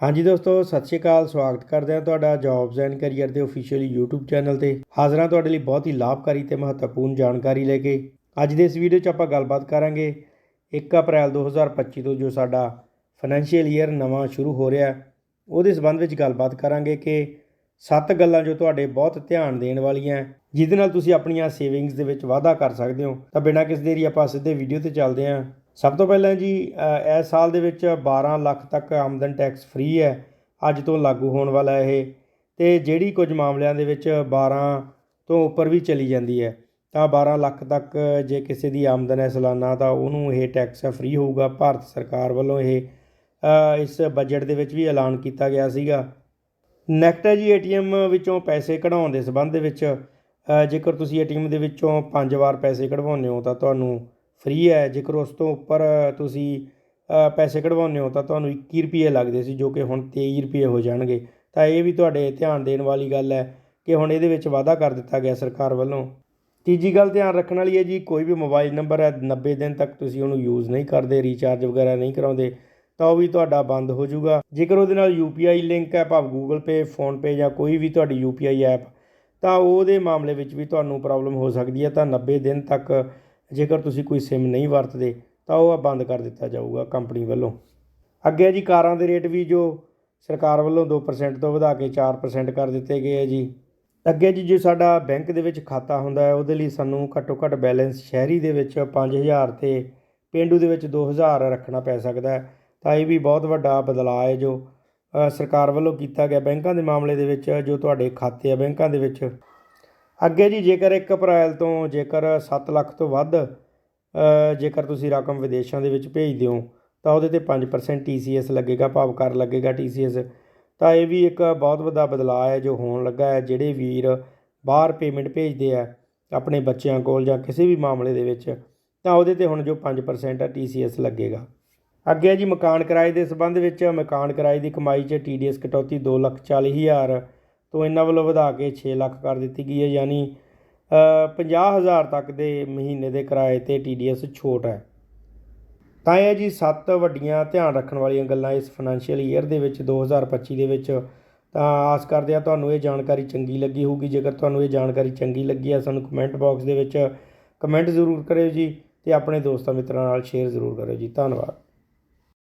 ਹਾਂਜੀ ਦੋਸਤੋ, ਸਤਿ ਸ਼੍ਰੀ ਅਕਾਲ, ਸਵਾਗਤ ਕਰਦੇ ਹਾਂ ਤੁਹਾਡਾ ਜੌਬਸ ਐਂਡ ਕੈਰੀਅਰ ਦੇ ਅਫੀਸ਼ੀਅਲੀ YouTube ਚੈਨਲ ਤੇ। ਹਾਜ਼ਰਾਂ ਤੁਹਾਡੇ ਲਈ ਬਹੁਤ ਹੀ ਲਾਭਕਾਰੀ ਤੇ ਮਹੱਤਵਪੂਰਨ ਜਾਣਕਾਰੀ ਲੈ ਕੇ। ਅੱਜ ਦੇ ਇਸ ਵੀਡੀਓ 'ਚ ਆਪਾਂ ਗੱਲਬਾਤ ਕਰਾਂਗੇ 1 ਅਪ੍ਰੈਲ 2025 ਤੋਂ ਜੋ ਸਾਡਾ ਫਾਈਨੈਂਸ਼ੀਅਲ ਈਅਰ ਨਵਾਂ ਸ਼ੁਰੂ ਹੋ ਰਿਹਾ। ਉਹਦੇ ਸੰਬੰਧ ਵਿੱਚ ਗੱਲਬਾਤ ਕਰਾਂਗੇ ਕਿ ਸੱਤ ਗੱਲਾਂ ਜੋ ਤੁਹਾਡੇ ਬਹੁਤ ਧਿਆਨ ਦੇਣ ਵਾਲੀਆਂ ਜਿਹਦੇ ਨਾਲ ਤੁਸੀਂ ਆਪਣੀਆਂ ਸੇਵਿੰਗਸ ਦੇ ਵਿੱਚ ਵਾਧਾ ਕਰ ਸਕਦੇ ਹੋ। ਤਾਂ ਬਿਨਾਂ ਕਿਸੇ ਦੇਰੀ ਆਪਾਂ ਸਿੱਧੇ ਵੀਡੀਓ ਤੇ ਚੱਲਦੇ ਹਾਂ। ਸਭ ਤੋਂ ਪਹਿਲਾਂ ਜੀ ਇਸ ਸਾਲ ਦੇ ਵਿੱਚ 12 ਲੱਖ ਤੱਕ ਆਮਦਨ ਟੈਕਸ ਫ੍ਰੀ ਹੈ, ਅੱਜ ਤੋਂ ਲਾਗੂ ਹੋਣ ਵਾਲਾ ਇਹ। ਤੇ ਜਿਹੜੀ ਕੁਝ ਮਾਮਲਿਆਂ ਦੇ ਵਿੱਚ 12 ਤੋਂ ਉੱਪਰ ਵੀ ਚਲੀ ਜਾਂਦੀ ਹੈ, ਤਾਂ 12 ਲੱਖ ਤੱਕ ਜੇ ਕਿਸੇ ਦੀ ਆਮਦਨ ਹੈ ਸਾਲਾਨਾ, ਤਾਂ ਉਹਨੂੰ ਇਹ ਟੈਕਸ ਫ੍ਰੀ ਹੋਊਗਾ, ਭਾਰਤ ਸਰਕਾਰ ਵੱਲੋਂ ਇਹ ਇਸ ਬਜਟ ਦੇ ਵਿੱਚ ਵੀ ਐਲਾਨ ਕੀਤਾ ਗਿਆ ਸੀਗਾ। ਨੈਕਸਟ ਹੈ ਜੀ, ਏਟੀਐਮ ਵਿੱਚੋਂ ਪੈਸੇ ਕਢਾਉਣ ਦੇ ਸੰਬੰਧ ਦੇ ਵਿੱਚ ਜੇਕਰ ਤੁਸੀਂ ਏਟੀਐਮ ਦੇ ਵਿੱਚੋਂ ਪੰਜ ਵਾਰ ਪੈਸੇ ਕਢਵਾਉਂਦੇ ਹੋ, ਤਾਂ ਤੁਹਾਨੂੰ ਫ੍ਰੀ ਹੈ, ਜੇਕਰ ਉਸ ਤੋਂ ਉੱਪਰ ਤੁਸੀਂ ਪੈਸੇ ਕਢਵਾਉਂਦੇ ਹੋ, ਤਾਂ ਤੁਹਾਨੂੰ 21 ਰੁਪਏ ਲੱਗਦੇ ਸੀ, ਜੋ ਕਿ ਹੁਣ 23 ਰੁਪਏ ਹੋ ਜਾਣਗੇ। ਤਾਂ ਇਹ ਵੀ ਤੁਹਾਡੇ ਧਿਆਨ ਦੇਣ ਵਾਲੀ ਗੱਲ ਹੈ ਕਿ ਹੁਣ ਇਹਦੇ ਵਿੱਚ ਵਾਅਦਾ ਕਰ ਦਿੱਤਾ ਗਿਆ ਸਰਕਾਰ ਵੱਲੋਂ। ਤੀਜੀ ਗੱਲ ਧਿਆਨ ਰੱਖਣ ਵਾਲੀ ਹੈ ਜੀ, ਕੋਈ ਵੀ ਮੋਬਾਈਲ ਨੰਬਰ ਹੈ 90 ਦਿਨ ਤੱਕ ਤੁਸੀਂ ਉਹਨੂੰ ਯੂਜ਼ ਨਹੀਂ ਕਰਦੇ ਰੀਚਾਰਜ ਵਗੈਰਾ ਨਹੀਂ ਕਰਾਉਂਦੇ, ਤਾਂ ਉਹ ਵੀ ਤੁਹਾਡਾ ਬੰਦ ਹੋ ਜਾਊਗਾ। ਜੇਕਰ ਉਹਦੇ ਨਾਲ UPI ਲਿੰਕ ਹੈ, ਭਾਵ Google Pay ਫੋਨ Pay ਜਾਂ ਕੋਈ ਵੀ ਤੁਹਾਡੀ UPI ਐਪ ਤਾਂ ਉਹਦੇ ਮਾਮਲੇ ਵਿੱਚ ਵੀ ਤੁਹਾਨੂੰ ਪ੍ਰੋਬਲਮ ਹੋ ਸਕਦੀ ਹੈ। ਤਾਂ 90 ਦਿਨ ਤੱਕ ਜੇਕਰ ਤੁਸੀਂ ਕੋਈ SIM ਨਹੀਂ ਵਰਤਦੇ, ਤਾਂ ਉਹ ਬੰਦ ਕਰ ਦਿੱਤਾ ਜਾਊਗਾ ਕੰਪਨੀ ਵੱਲੋਂ। ਅੱਗੇ ਹੈ ਜੀ, ਕਾਰਾਂ ਦੇ ਰੇਟ ਵੀ ਜੋ ਸਰਕਾਰ ਵੱਲੋਂ 2% ਤੋਂ ਵਧਾ ਕੇ 4% ਕਰ ਦਿੱਤੇ ਗਏ ਹੈ ਜੀ। ਅੱਗੇ ਜੀ, ਜੇ ਸਾਡਾ ਬੈਂਕ ਦੇ ਵਿੱਚ ਖਾਤਾ ਹੁੰਦਾ ਹੈ, ਉਹਦੇ ਲਈ ਸਾਨੂੰ ਘੱਟੋ ਘੱਟ ਬੈਲੈਂਸ ਸ਼ਹਿਰੀ ਦੇ ਵਿੱਚ 5000 ਤੇ ਪੇਂਡੂ ਦੇ ਵਿੱਚ 2000 ਰੱਖਣਾ ਪੈ ਸਕਦਾ ਹੈ। ਤਾਂ ਇਹ ਵੀ ਬਹੁਤ ਵੱਡਾ ਬਦਲਾਅ ਹੈ ਜੋ ਸਰਕਾਰ ਵੱਲੋਂ ਕੀਤਾ ਗਿਆ। ਬੈਂਕਾਂ ਦੇ ਮਾਮਲੇ ਦੇ ਵਿੱਚ ਜੋ ਤੁਹਾਡੇ ਖਾਤੇ ਆ, ਬੈਂਕਾਂ ਦੇ ਵਿੱਚ ਅੱਗੇ ਜੀ ਜੇਕਰ 1 ਅਪ੍ਰੈਲ ਤੋਂ ਜੇਕਰ 7 ਲੱਖ ਤੋਂ ਵੱਧ ਜੇਕਰ ਤੁਸੀਂ ਰਕਮ ਵਿਦੇਸ਼ਾਂ ਦੇ ਵਿੱਚ ਭੇਜ ਦਿਓ ਤਾਂ ਉਹਦੇ ਤੇ 5% TCS ਲੱਗੇਗਾ, ਭਾਵ ਕਰ ਲੱਗੇਗਾ TCS ਤਾਂ ਇਹ ਵੀ ਇੱਕ ਬਹੁਤ ਵੱਡਾ ਬਦਲਾਅ ਹੈ ਜੋ ਹੋਣ ਲੱਗਾ ਹੈ, ਜਿਹੜੇ ਵੀਰ ਬਾਹਰ ਪੇਮੈਂਟ ਭੇਜਦੇ ਆ ਆਪਣੇ ਬੱਚਿਆਂ ਕੋਲ ਜਾਂ ਕਿਸੇ ਵੀ ਮਾਮਲੇ ਦੇ ਵਿੱਚ, ਤਾਂ ਉਹਦੇ ਤੇ ਹੁਣ ਜੋ 5% ਆ TCS ਲੱਗੇਗਾ। ਅੱਗੇ ਜੀ ਮਕਾਨ ਕਿਰਾਏ ਦੇ ਸੰਬੰਧ ਵਿੱਚ, ਮਕਾਨ ਕਿਰਾਏ ਦੀ ਕਮਾਈ 'ਚ TDS ਕਟੌਤੀ ਦੋ ਲੱਖ ਚਾਲੀ ਹਜ਼ਾਰ ਤੋਂ ਇਹਨਾਂ ਵੱਲੋਂ ਵਧਾ ਕੇ 6 ਲੱਖ ਕਰ ਦਿੱਤੀ ਗਈ ਹੈ, ਯਾਨੀ ਪੰਜਾਹ ਹਜ਼ਾਰ ਤੱਕ ਦੇ ਮਹੀਨੇ ਦੇ ਕਿਰਾਏ ਤੇ TDS ਛੋਟ ਹੈ। ਤਾਂ ਇਹ ਜੀ ਸੱਤ ਵੱਡੀਆਂ ਧਿਆਨ ਰੱਖਣ ਵਾਲੀਆਂ ਗੱਲਾਂ ਇਸ ਫਾਈਨੈਂਸ਼ੀਅਲ ਈਅਰ ਦੇ ਵਿੱਚ 2025 ਦੇ ਵਿੱਚ। ਤਾਂ ਆਸ ਕਰਦੇ ਹਾਂ ਤੁਹਾਨੂੰ ਇਹ ਜਾਣਕਾਰੀ ਚੰਗੀ ਲੱਗੀ ਹੋਊਗੀ। ਜੇਕਰ ਤੁਹਾਨੂੰ ਇਹ ਜਾਣਕਾਰੀ ਚੰਗੀ ਲੱਗੀ ਆ ਸਾਨੂੰ ਕਮੈਂਟ ਬਾਕਸ ਦੇ ਵਿੱਚ ਕਮੈਂਟ ਜ਼ਰੂਰ ਕਰਿਓ ਜੀ ਤੇ ਆਪਣੇ ਦੋਸਤਾਂ ਮਿੱਤਰਾਂ ਨਾਲ ਸ਼ੇਅਰ ਜ਼ਰੂਰ ਕਰਿਓ ਜੀ। ਧੰਨਵਾਦ।